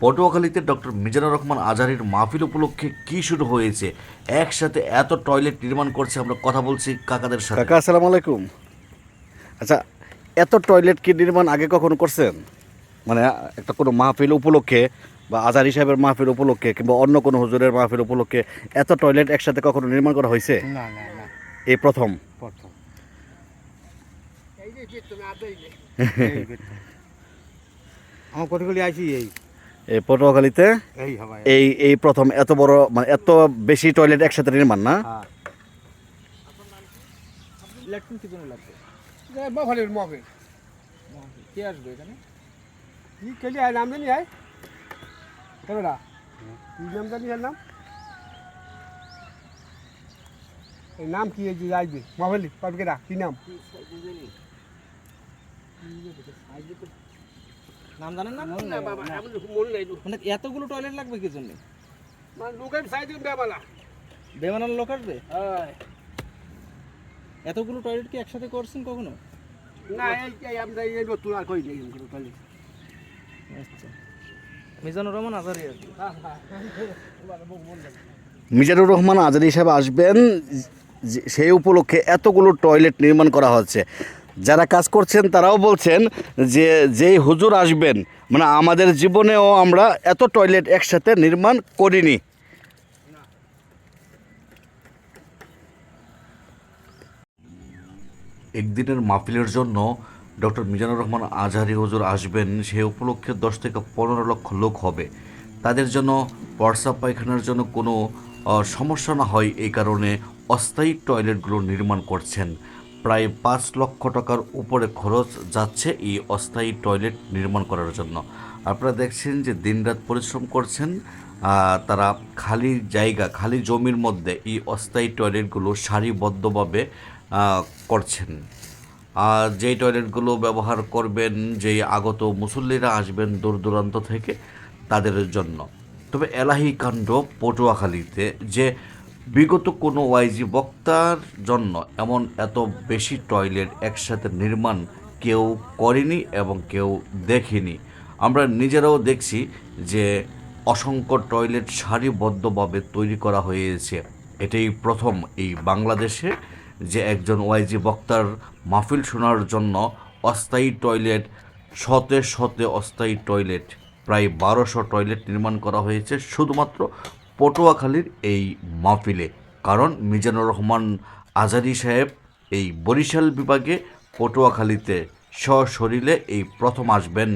পটুয়াখালীতে doctor Mizanur Rahman আজহারির মাহফিল উপলক্ষে কি শুরু হয়েছে? একসাথে এত টয়লেট নির্মাণ করছে আমরা কথা বলছি কাকাদের সাথে। কাকা আসসালামু আলাইকুম। আচ্ছা এত টয়লেট কি নির্মাণ আগে কখনো করছেন? মানে একটা কোনো মাহফিল উপলক্ষে বা আজারি সাহেবের মাহফিল উপলক্ষে কিংবা অন্য কোনো হুজুরের মাহফিল উপলক্ষে এত টয়লেট একসাথে কখনো নির্মাণ করা হয়েছে? না না না। এই প্রথম। প্রথম। আমার কতগুলি আইছি এই? এই পটুয়াখালীতে এই এই এই প্রথম এত বড় মানে এত বেশি টয়লেট একসাথে নির্মাণ না? নাম কি নাম জানি এর নাম? এই নাম কি এই যে আসবে মফলি পাবকেরা কি নাম? নাম জানেন না? না বাবা আমি মনে নাই মানে এতগুলো টয়লেট লাগবে কি জন্য? মানে লোকের সাইড বেবালা বেমানার লোক আসবে? হ্যাঁ। এতগুলো টয়লেট কি একসাথে করছেন কখনো? না এই এই আমরা এই নতুন আর কই আচ্ছা। মিজানুর রহমান আজারি আসবে মিজানুর রহমান আজারি সাহেব আসবেন যে- সেই উপলক্ষে এতগুলো টয়লেট নির্মাণ করা হচ্ছে। যারা কাজ করছেন, তারাও বলছেন যে যেই হুজুর আসবেন মানে আমাদের জীবনেও আমরা এত টয়লেট একসাথে নির্মাণ করিনি। একদিনের মাহফিলের জন্য ডক্টর মিজানুর রহমান আজহারি হুজুর আসবেন, সে উপলক্ষে দশ থেকে পনেরো লক্ষ লোক হবে। তাদের জন্য প্রস্রাব পায়খানার জন্য কোনো সমস্যা না হয়, এই কারণে অস্থায়ী টয়লেটগুলো নির্মাণ করছেন। প্রায় পাঁচ লক্ষ টাকার উপরে খরচ যাচ্ছে এই অস্থায়ী টয়লেট নির্মাণ করার জন্য। আপনারা দেখছেন যে দিনরাত পরিশ্রম করছেন তারা খালি জায়গা, খালি জমির মধ্যে এই অস্থায়ী টয়লেটগুলো সারিবদ্ধভাবে করছেন। আর যেই টয়লেটগুলো ব্যবহার করবেন, যেই আগত মুসল্লিরা আসবেন দূর দূরান্ত থেকে, তাদের জন্য। তবে এলাহি কাণ্ড পটুয়াখালীতে যে বিগত কোনো ওয়াইজি বক্তার জন্য এমন এত বেশি টয়লেট একসাথে নির্মাণ কেউ করেনি এবং কেউ দেখেনি। আমরা নিজেরাও দেখছি যে অসংখ্য টয়লেট সারিবদ্ধভাবে তৈরি করা হয়েছে। এটাই প্রথম এই বাংলাদেশে যে একজন ওয়াইজি বক্তার মাহফিল শোনার জন্য অস্থায়ী টয়লেট, শতে শতে অস্থায়ী টয়লেট, প্রায় বারোশো টয়লেট নির্মাণ করা হয়েছে। শুধুমাত্র পটুয়াখালীর এই মাহফিলে। কারণ মিজানুর রহমান আজারি সাহেব এই বরিশাল বিভাগে পটুয়াখালীতে সশরীরে এই প্রথম আসবেন।